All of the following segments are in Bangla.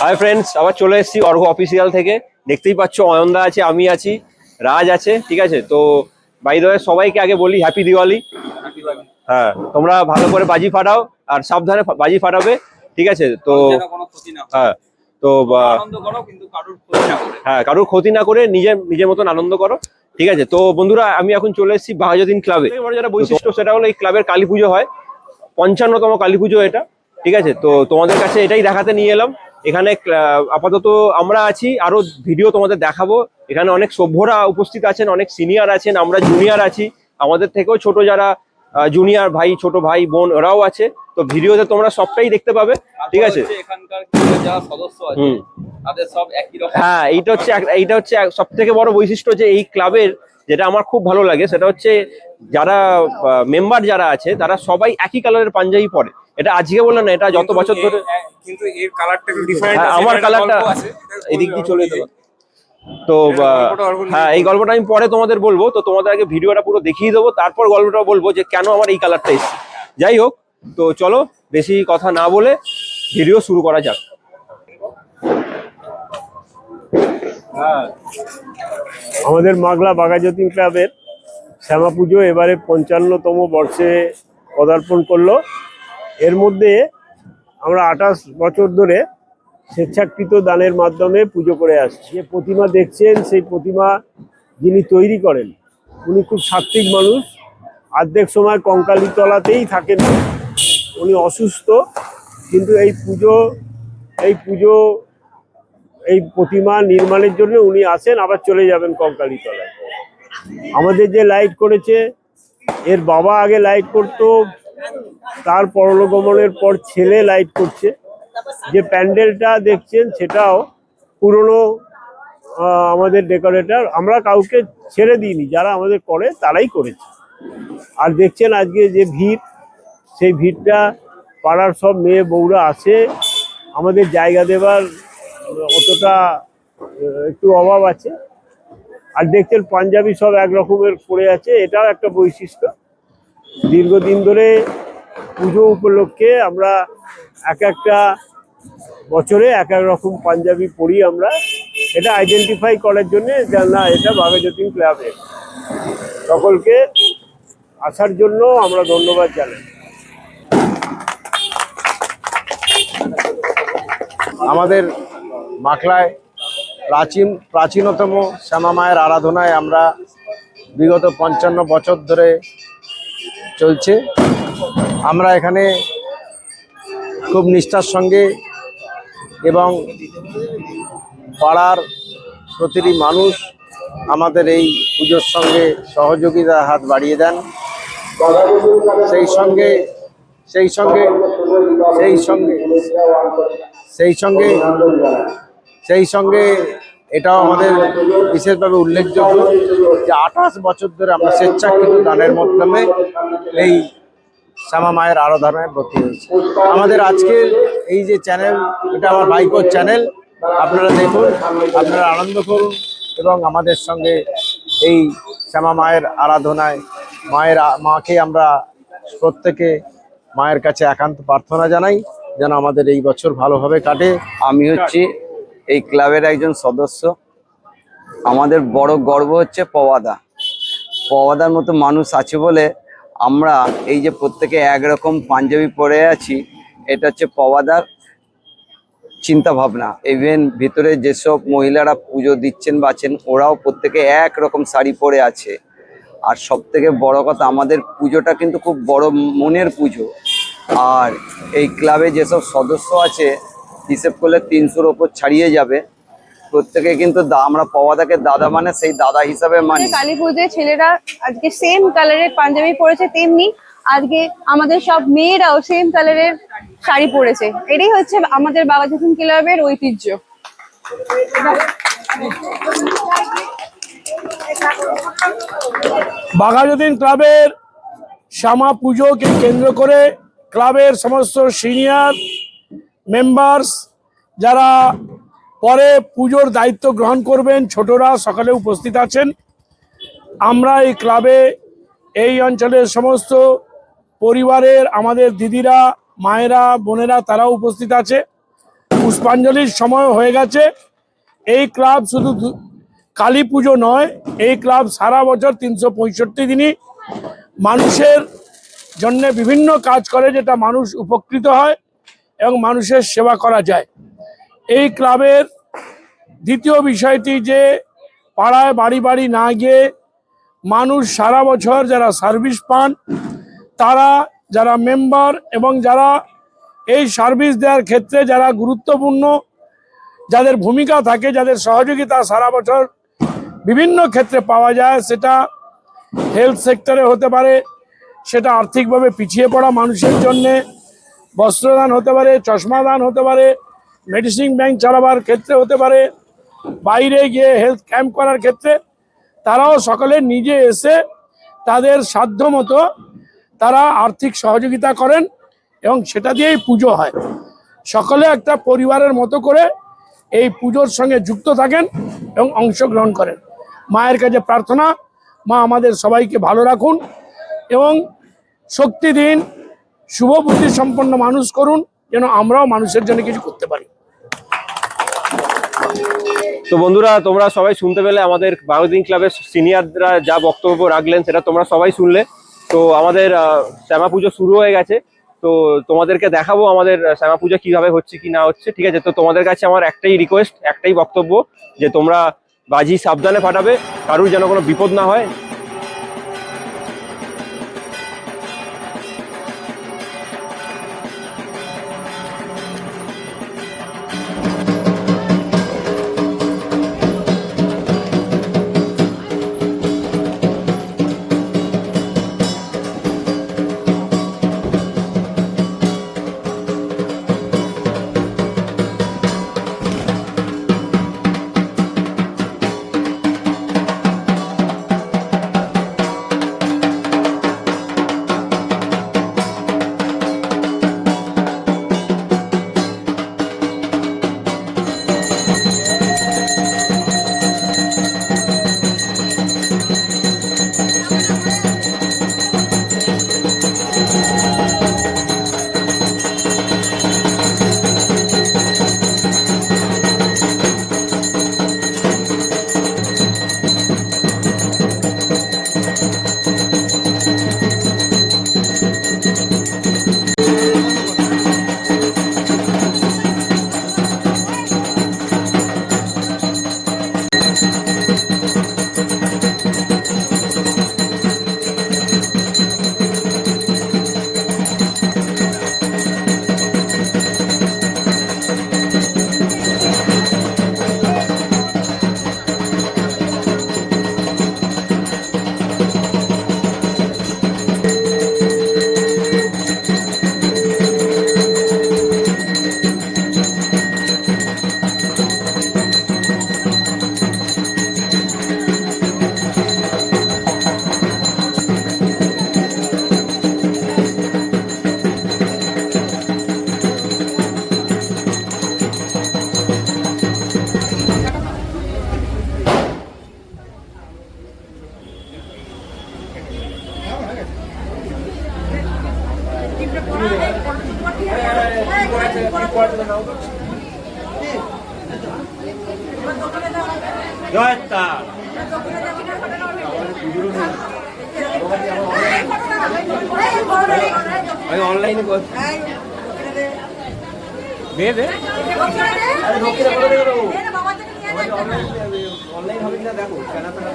হাই ফ্রেন্ডস আবার চলে এসেছি অর্ঘ অফিসিয়াল থেকে। দেখতেই পাচ্ছ অয়নদা আছে আমি আছি রাজ আছে ঠিক আছে? তো বাই দ্য সবাইকে আগে বলি হ্যাপি দিওয়ালি হ্যাঁ তোমরা ভালো করে বাজি ফাটাও আর সাবধানে বাজি ফাটাবে ঠিক আছে? তো যেন কোনো ক্ষতি না হয়। হ্যাঁ তো বা- আনন্দ করো কিন্তু কারোর ক্ষতি না করে। হ্যাঁ কারোর ক্ষতি না করে নিজের নিজের মতন আনন্দ করো ঠিক আছে? তো বন্ধুরা আমি এখন চলে এসেছি বাহাজুদ্দিন ক্লাবে যেটা বৈশিষ্ট্য সেটা হলো এই ক্লাবের কালী পুজো হয়। পঞ্চান্নতম কালী পুজো এটা। ঠিক আছে? তো তোমাদের কাছে এটাই দেখাতে নিয়ে এলাম। এখানে আপাতত আমরা আছি আরও ভিডিও তোমাদের দেখাবো। এখানে অনেক সভ্যরা উপস্থিত আছেন অনেক সিনিয়র আছেন আমরা জুনিয়র আছি। আমাদের থেকেও ছোট যারা জুনিয়র ভাই ছোট ভাই বোন ওরাও আছে। তো ভিডিওতে তোমরা সবটাই দেখতে পাবে ঠিক আছে? হ্যাঁ এইটা হচ্ছে এইটা হচ্ছে সব থেকে বড় বৈশিষ্ট্য যে এই ক্লাবের যেটা আমার খুব ভালো লাগে সেটা হচ্ছে যারা মেম্বার যারা আছে তারা সবাই একই কালারের পাঞ্জাবি পরে। এটা আজকে বলে না এটা যত বছর ধরে কিন্তু এর কালারটা একটু ডিফারেন্ট হ্যাঁ, আমার কালারটা এদিক দিয়ে চলে যেতে তো হ্যাঁ এই গল্পটা আমি পরে তোমাদের বলব তো তোমাদের আগে ভিডিওটা পুরো দেখিয়ে দেবো তারপর গল্পটা বলব যে কেন আমার এই কালারটা এসেছে। যাই হোক তো চলো বেশি কথা না বলে ভিডিও শুরু করা যাক। আমাদের মাগলা বাঘাযতীন ক্লাবের শ্যামা পুজো এবারে পঞ্চান্নতম বর্ষে পদার্পণ করল। এর মধ্যে আমরা আঠাশ বছর ধরে স্বেচ্ছাকৃত দানের মাধ্যমে পুজো করে আসছি। যে প্রতিমা দেখছেন, সেই প্রতিমা যিনি তৈরি করেন, উনি খুব সাত্ত্বিক মানুষ। অর্ধেক সময় কঙ্কালী তলাতেই থাকেন। উনি অসুস্থ, কিন্তু এই পুজো এই পুজো, এই প্রতিমা নির্মাণের জন্য উনি আসেন, আবার চলে যাবেন কঙ্কালী তলায় আমাদের যে লাইট করেছে, এর বাবা আগে লাইট করতো তার পরলোগমনের পর ছেলে লাইট করছে। যে প্যান্ডেলটা দেখছেন সেটাও পুরনো আমাদের ডেকোরেটর আমরা কাউকে ছেড়ে দিইনি, যারা আমাদের করে তারাই করেছে। আর দেখছেন আজকে যে ভিড়, সেই ভিড়টা পাড়ার সব মেয়ে বউরা আসে, আমাদের জায়গা দেবার অতটা একটু অভাব আছে। আর দেখছেন পাঞ্জাবি সব এক রকমের পড়ে আছে, এটাও একটা বৈশিষ্ট্য। দীর্ঘদিন ধরে পুজো উপলক্ষে আমরা এক একটা বছরে এক এক রকম পাঞ্জাবি পরি আমরা। এটা আইডেন্টিফাই করার জন্য না, এটা বাঘাযতীন ক্লাবের সকলকে আসার জন্য আমরা ধন্যবাদ জানাই। আমাদের মাখলায় প্রাচীন, প্রাচীনতম শ্যামা মায়ের আরাধনায় আমরা বিগত পঞ্চান্ন বছর ধরে চলছে। আমরা এখানে খুব নিষ্ঠার সঙ্গে এবং পাড়ার প্রতিটি মানুষ আমাদের এই পুজোর সঙ্গে সহযোগিতার হাত বাড়িয়ে দেন। সেই সঙ্গে সেই সঙ্গে সেই সঙ্গে সেই সঙ্গে সেই সঙ্গে এটাও আমাদের বিশেষভাবে উল্লেখযোগ্য যে আঠাশ বছর ধরে আমরা স্বেচ্ছাকৃত দানের মাধ্যমে এই শ্যামা মায়ের আরাধনায় ব্রতী হয়েছে। আমাদের আজকের এই যে চ্যানেল, এটা আমার বাইকোর চ্যানেল, আপনারা দেখুন, আপনারা আনন্দ করুন এবং আমাদের সঙ্গে এই শ্যামা মায়ের আরাধনায়, মায়ের মাকে আমরা প্রত্যেকে মায়ের কাছে একান্ত প্রার্থনা জানাই, যেন আমাদের এই বছর ভালোভাবে কাটে। আমি হচ্ছি এই ক্লাবের একজন সদস্য। আমাদের বড় গর্ব হচ্ছে পওয়াদা। পওয়াদার মতো মানুষ আছে বলে আমরা এই যে প্রত্যেকে একরকম পাঞ্জাবি পরে আছি, এটা হচ্ছে পওয়াদার চিন্তা ভাবনা ইভেন ভিতরে যেসব মহিলারা পুজো দিচ্ছেন বা আছেন, ওরাও প্রত্যেকে একরকম শাড়ি পরে আছে। আর সব থেকে বড় কথা, আমাদের পুজোটা কিন্তু খুব বড় মনের পুজো। আর এই ক্লাবে যেসব সদস্য আছে হিসেব করলে তিনশোর ওপর ছাড়িয়ে যাবে। প্রত্যেকে কিন্তু দা- আমরা পওয়াদাকে দাদা মানে সেই দাদা হিসাবে মানে। কালী পুজোয় ছেলেরা আজকে সেম কালারের পাঞ্জাবি পরেছে তেমনি আজকে আমাদের সব মেয়েরাও সেম কালারের শাড়ি পরেছে। এটাই হচ্ছে আমাদের বাবাজুথুন ক্লাবের ঐতিহ্য। বাঘাযতীন ক্লাবের শ্যামা পুজোকে কেন্দ্র করে ক্লাবের সমস্ত সিনিয়র মেম্বার্স যারা পরে পুজোর দায়িত্ব গ্রহণ করবেন, ছোটরা সকালে উপস্থিত আছেন। আমরা এই ক্লাবে এই অঞ্চলের সমস্ত পরিবারের আমাদের দিদিরা, মায়েরা, বোনেরা তারা উপস্থিত আছে। পুষ্পাঞ্জলির সময় হয়ে গেছে। এই ক্লাব শুধু কালী পুজো নয়, এই ক্লাব সারা বছর তিনশো পঁয়ষট্টি দিনই মানুষের জন্যে বিভিন্ন কাজ করে, যেটা মানুষ উপকৃত হয়। এবং মানুষের সেবা করা যায়। এই ক্লাবের দ্বিতীয় বিষয়টি যে, পাড়ায় বাড়ি বাড়ি না গিয়ে মানুষ সারা বছর যারা সার্ভিস পান, তারা যারা মেম্বার এবং যারা এই সার্ভিস দেওয়ার ক্ষেত্রে যারা গুরুত্বপূর্ণ, যাদের ভূমিকা থাকে, যাদের সহযোগিতা সারা বছর বিভিন্ন ক্ষেত্রে পাওয়া যায়, সেটা হেলথ সেক্টরে হতে পারে, সেটা আর্থিকভাবে পিছিয়ে পড়া মানুষের জন্যে বস্ত্রদান হতে পারে চশমা দান হতে পারে মেডিসিন ব্যাংক চালাবার ক্ষেত্রে হতে পারে, বাইরে গিয়ে হেলথ ক্যাম্প করার ক্ষেত্রে তারাও সকলে নিজে এসে তাদের সাধ্য মতো তারা আর্থিক সহযোগিতা করেন এবং সেটা দিয়েই পুজো হয়। সকলে একটা পরিবারের মতো করে এই পুজোর সঙ্গে যুক্ত থাকেন এবং অংশগ্রহণ করেন। মায়ের কাছে প্রার্থনা, মা আমাদের সবাইকে ভালো রাখুন এবং শক্তি দিন। শুভ বুদ্ধি সম্পন্ন মানুষ করুন, যেন আমরাও মানুষের জন্য কিছু করতে পারি। তো বন্ধুরা, তোমরা সবাই শুনতে পেলে আমাদের বারোদিন ক্লাবের সিনিয়ররা যা বক্তব্য রাখলেন, সেটা তোমরা সবাই শুনলে। তো আমাদের শ্যামা পুজো শুরু হয়ে গেছে। তো তোমাদেরকে দেখাবো আমাদের শ্যামা পুজো কীভাবে হচ্ছে, কি না হচ্ছে, ঠিক আছে? তো তোমাদের কাছে আমার একটাই রিকোয়েস্ট একটাই বক্তব্য, যে তোমরা বাজি সাবধানে ফাটাবে, কারুর যেন কোনো বিপদ না হয়। আমি অনলাইনে করছি দে দে। অনলাইন হবে কিনা দেখো কেনা পেনা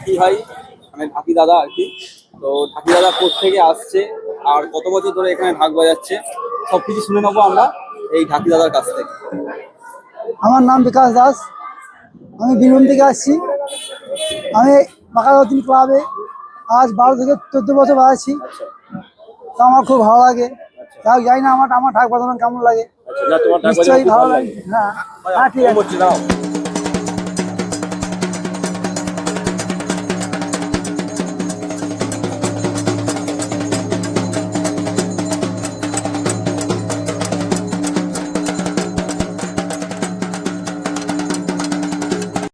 ঢাকি ভাই মানে ঢাকি দাদা আর কি। তো ঢাকি দাদা থেকে আসছে আর কত বছর ধরে এখানে ঢাক বাজাচ্ছে সবকিছু শুনে নেব আমরা এই ঢাকি দাদার কাছ থেকে। আমার নাম বিকাশ দাস। আমি বীরভূম থেকে আসছি। আমি বাঁকাদিন ক্লাবে আজ বারো থেকে চোদ্দ বছর বাজাচ্ছি তো আমার খুব ভালো লাগে। যাই জানি না আমার আমার ঢাক বাজানো কেমন লাগে। বাজানো নিশ্চয়ই ভালো লাগে। হ্যাঁ হ্যাঁ ঠিক আছে। দাও